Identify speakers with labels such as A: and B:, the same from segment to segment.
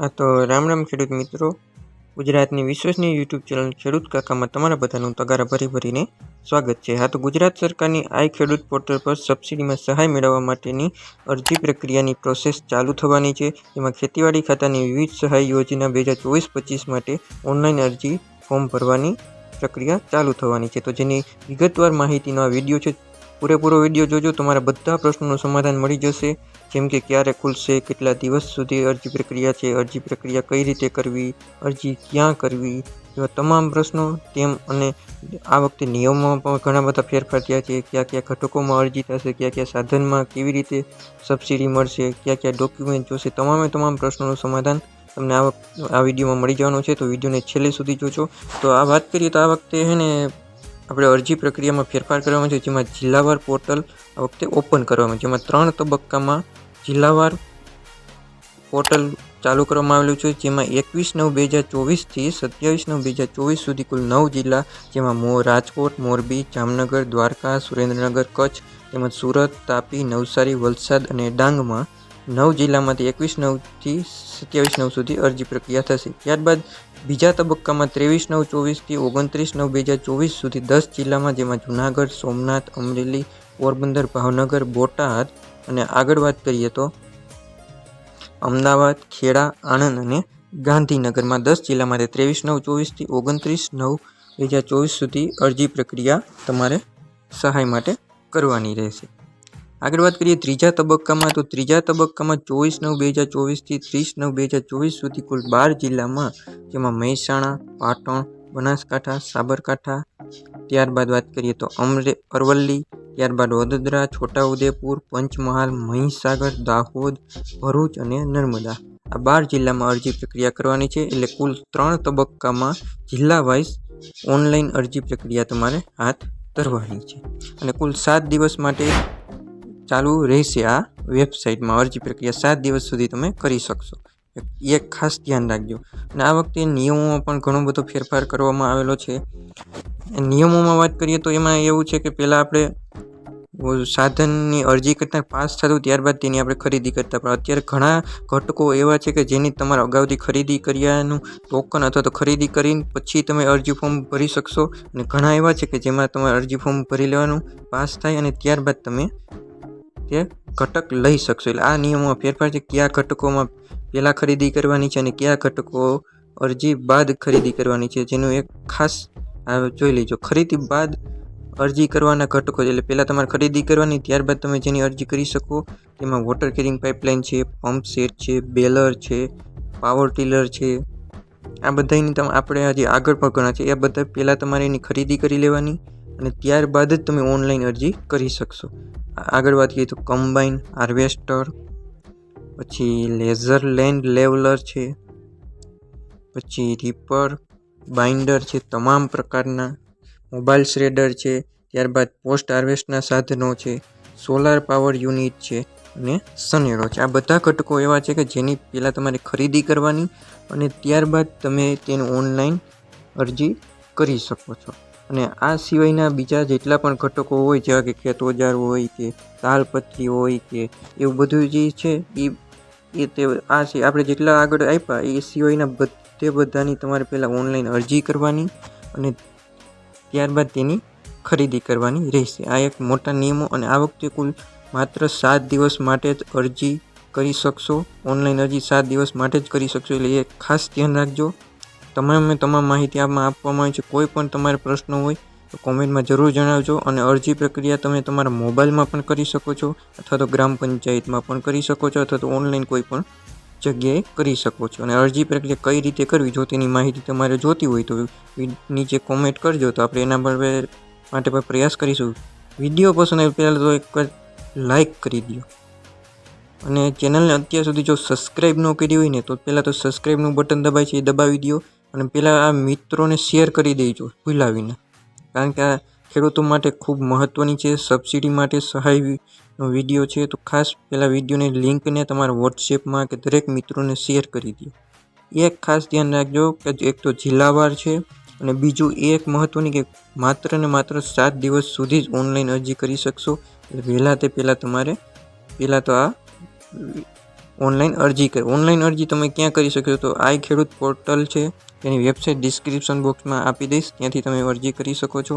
A: હા તો રામ રામ ખેડૂત મિત્રો. ગુજરાતની વિશ્વસનીય યુટ્યુબ ચેનલ ખેડૂત કાકામાં તમારા બધાનું તગારા ભરી ભરીને સ્વાગત છે. હા, તો ગુજરાત સરકારની આઈ ખેડૂત પોર્ટલ પર સબસિડીમાં સહાય મેળવવા માટેની અરજી પ્રક્રિયાની પ્રોસેસ ચાલુ થવાની છે. જેમાં ખેતીવાડી ખાતાની વિવિધ સહાય યોજના બે હજાર ચોવીસ પચીસ માટે ઓનલાઈન અરજી ફોર્મ ભરવાની પ્રક્રિયા ચાલુ થવાની છે. તો જેની વિગતવાર માહિતીનો આ વીડિયો છે. પૂરેપૂરો વીડિયો જોજો. તમારા બધા પ્રશ્નોનું સમાધાન મળી જશે. જેમ કે ક્યારે ખુલશે, કેટલા દિવસ સુધી અરજી પ્રક્રિયા છે, અરજી પ્રક્રિયા કઈ રીતે કરવી, અરજી ક્યાં કરવી, એવા તમામ પ્રશ્નો તેમ અને આ વખતે નિયમોમાં પણ ઘણા બધા ફેરફાર થયા છે. કયા કયા ઘટકોમાં અરજી થશે, કયા કયા સાધનમાં કેવી રીતે સબસિડી મળશે, કયા કયા ડોક્યુમેન્ટ જોશે, તમામે તમામ પ્રશ્નોનું સમાધાન તમને આ આ વિડીયોમાં મળી જવાનું છે. તો વિડીયોને છેલ્લે સુધી જોજો. તો આ વાત કરીએ તો આ વખતે છે ને આપણે અરજી પ્રક્રિયામાં ફેરફાર કરવામાં છે, જેમાં જિલ્લાવાર પોર્ટલ આ વખતે ઓપન કરવામાં જેમાં ત્રણ તબક્કામાં જિલ્લાવાર પોર્ટલ ચાલુ કરવામાં આવેલું છે, જેમાં એકવીસ નવ બે હજાર ચોવીસથી સત્યાવીસ નવ બે હજાર ચોવીસ સુધી કુલ નવ જિલ્લા, જેમાં મો રાજકોટ, મોરબી, જામનગર, દ્વારકા, સુરેન્દ્રનગર, કચ્છ તેમજ સુરત, તાપી, નવસારી, વલસાડ અને ડાંગમાં નવ જિલ્લામાંથી એકવીસ નવથી સત્યાવીસ નવ સુધી અરજી પ્રક્રિયા થશે. ત્યારબાદ બીજા તબક્કામાં ત્રેવીસ નવ ચોવીસથી ઓગણત્રીસ નવ બે હજાર ચોવીસ સુધી દસ જિલ્લામાં, જેમાં જૂનાગઢ, સોમનાથ, અમરેલી, પોરબંદર, ભાવનગર, બોટાદ અને આગળ વાત કરીએ તો અમદાવાદ, ખેડા, આણંદ અને ગાંધીનગરમાં દસ જિલ્લા માટે ત્રેવીસ નવ, ચોવીસથી ઓગણત્રીસ નવ બે હજાર ચોવીસ સુધી અરજી પ્રક્રિયા તમારે સહાય માટે કરવાની રહેશે. આગળ વાત કરીએ ત્રીજા તબક્કામાં, તો ત્રીજા તબક્કામાં ચોવીસ નવ બે હજાર ચોવીસથી ત્રીસ નવ બે હજાર ચોવીસ સુધી કુલ બાર જિલ્લામાં, જેમાં મહેસાણા, પાટણ, બનાસકાંઠા, સાબરકાંઠા, ત્યારબાદ વાત કરીએ તો અમરે અરવલ્લી ત્યારબાદ વડોદરા, છોટાઉદેપુર, પંચમહાલ, મહીસાગર, દાહોદ, ભરૂચ અને નર્મદા. આ બાર જિલ્લામાં અરજી પ્રક્રિયા કરવાની છે એટલે કુલ ત્રણ તબક્કામાં જિલ્લા વાઇઝ ઓનલાઈન અરજી પ્રક્રિયા તમારે હાથ ધરવાની છે. અને કુલ સાત દિવસ માટે ચાલુ રહેશે આ વેબસાઇટમાં. અરજી પ્રક્રિયા સાત દિવસ સુધી તમે કરી શકશો. એ ખાસ ધ્યાન રાખજો. અને આ વખતે નિયમોમાં પણ ઘણો બધો ફેરફાર કરવામાં આવેલો છે. નિયમોમાં વાત કરીએ તો એમાં એવું છે કે પહેલાં આપણે સાધનની અરજી કરતાં પાસ થતું ત્યારબાદ તેની આપણે ખરીદી કરતા. પણ અત્યારે ઘણા ઘટકો એવા છે કે જેની તમારે અગાઉથી ખરીદી કર્યાનું ટોકન અથવા તો ખરીદી કરીને પછી તમે અરજી ફોર્મ ભરી શકશો. અને ઘણા એવા છે કે જેમાં તમારે અરજી ફોર્મ ભરી લેવાનું પાસ થાય અને ત્યારબાદ તમે તે ઘટક લઈ શકશો. એટલે આ નિયમોમાં ફેરફાર છે કયા ઘટકોમાં પહેલાં ખરીદી કરવાની છે અને કયા ઘટકો અરજી બાદ ખરીદી કરવાની છે. જેનું એક ખાસ જોઈ લેજો. ખરીદી બાદ અરજી કરવાના ઘટકો એટલે પહેલાં તમારે ખરીદી કરવાની, ત્યારબાદ તમે જેની અરજી કરી શકો, તેમાં વોટર કેરિંગ પાઇપલાઇન છે પંપ સેટ છે બેલર છે પાવર ટીલર છે. આ બધાની તમે આપણે હજી આગળ પણ ઘણા છે. એ બધા પહેલાં તમારે એની ખરીદી કરી લેવાની અને ત્યારબાદ જ તમે ઓનલાઈન અરજી કરી શકશો. આગળ વાત કરીએ તો કમ્બાઈન હાર્વેસ્ટર પછી લેઝર લેન્ડ લેવલર છે, પછી રીપર બાઇન્ડર છે, તમામ પ્રકારના મોબાઈલ શ્રેડર છે, ત્યારબાદ પોસ્ટ હાર્વેસ્ટના સાધનો છે, સોલાર પાવર યુનિટ છે અને સનેરો છે. આ બધા ઘટકો એવા છે કે જેની પહેલાં તમારે ખરીદી કરવાની અને ત્યારબાદ તમે તેનું ઓનલાઈન અરજી કરી શકો છો. અને આ સિવાયના બીજા જેટલા પણ ઘટકો હોય, જેવા કે ખેત ઓજાર હોય કે તાલપત્રી હોય કે એવું બધું જે છે એ એ તે આ છે. આપણે જેટલા આગળ આપ્યા, એ સિવાયના બધે બધાની તમારે પહેલાં ઓનલાઈન અરજી કરવાની અને ત્યારબાદ તેની ખરીદી કરવાની રહેશે. આ એક મોટા નિયમો અને આ વખતે કુલ માત્ર સાત દિવસ માટે જ અરજી કરી શકશો. ઓનલાઈન અરજી સાત દિવસ માટે જ કરી શકશો એટલે એ ખાસ ધ્યાન રાખજો. તમામે તમામ માહિતી આમાં આપવામાં આવી છે. કોઈ પણ તમારે પ્રશ્નો હોય તો કોમેન્ટમાં જરૂર જણાવજો અને અરજી પ્રક્રિયા તમે તમારા મોબાઈલમાં પણ કરી શકો છો અથવા તો ગ્રામ પંચાયતમાં પણ કરી શકો છો અથવા તો ઓનલાઈન કોઈ પણ જગ્યાએ કરી શકો છો. અને અરજી પ્રક્રિયા કઈ રીતે કરવી જો તેની માહિતી તમારે જોતી હોય તો નીચે કોમેન્ટ કરજો. તો આપણે એના પર માટે પણ પ્રયાસ કરીશું. વીડિયો પસંદ આવે પહેલાં તો એક લાઈક કરી દો અને ચેનલને અત્યાર સુધી જો સબસ્ક્રાઈબ ન કરી હોય ને, તો પહેલાં તો સબસ્ક્રાઈબનું બટન દબાય છે એ દબાવી દો અને પહેલાં આ મિત્રોને શેર કરી દેજો ભૂલાવીને કારણ કે આ ખેડૂતો માટે ખૂબ મહત્ત્વની છે. સબસિડી માટે સહાયનો વીડિયો છે. તો ખાસ પહેલાં વિડીયોની લિંકને તમારા વોટ્સએપમાં કે દરેક મિત્રોને શેર કરી દો. એક ખાસ ધ્યાન રાખજો કે એક તો જિલ્લાવાર છે અને બીજું એ એક મહત્ત્વની કે માત્ર ને માત્ર સાત દિવસ સુધી જ ઓનલાઈન અરજી કરી શકશો. વહેલા તે પહેલાં તમારે પહેલાં તો આ ઓનલાઈન અરજી કરી. ઓનલાઈન અરજી તમે ક્યાં કરી શકો તો આઈ ખેડૂત પોર્ટલ છે. તેની વેબસાઇટ ડિસ્ક્રિપ્શન બોક્સમાં આપી દઈશ. ત્યાંથી તમે અરજી કરી શકો છો.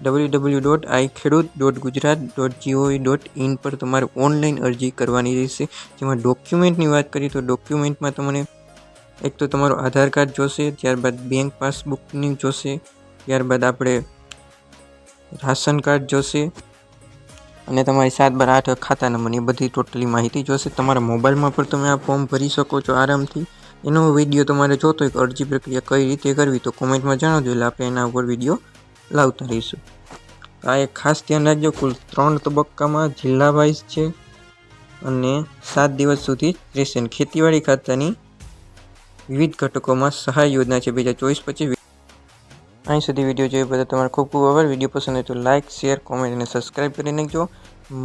A: ડબલ્યુ ડબલ્યુ ડોટ આઈ ખેડૂત dot Gujarat dot G O V dot in પર તમારે ઓનલાઈન અરજી કરવાની રહેશે. જેમાં ડોક્યુમેન્ટની વાત કરીએ તો ડોક્યુમેન્ટમાં તમને એક તો તમારો આધાર કાર્ડ જોશે, ત્યારબાદ બેંક પાસબુકની જોશે, ત્યારબાદ આપણે રાશન કાર્ડ જોશે, અને તમારી સાત બાર આઠ ખાતા નંબરની બધી ટોટલી માહિતી જોશે. તમારા મોબાઈલમાં પણ તમે આ ફોર્મ ભરી શકો છો આરામથી. એનો વીડિયો તમારે જોતો હોય અરજી પ્રક્રિયા કઈ રીતે કરવી તો કોમેન્ટમાં જણાવજો એટલે આપણે એના ઉપર વીડિયો લાવતા રહીશું. આ એક ખાસ ધ્યાન રાખજો, કુલ ત્રણ તબક્કામાં જિલ્લા વાઇઝ છે અને સાત દિવસ સુધી રહેશે ખેતીવાડી ખાતાની વિવિધ ઘટકોમાં સહાય યોજના છે. બે હજાર ચોવીસ પચીસ અહીં સુધી વીડિયો જોયો બધા તમારો ખૂબ ખૂબ આભાર. વીડિયો પસંદ હોય તો લાઇક શેર, કોમેન્ટ અને સબસ્ક્રાઈબ કરી નાખજો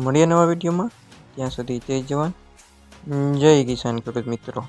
A: મળીએ નવા વિડીયોમાં. ત્યાં સુધી જય જવાન. જય કિસાન ખેડૂત મિત્રો.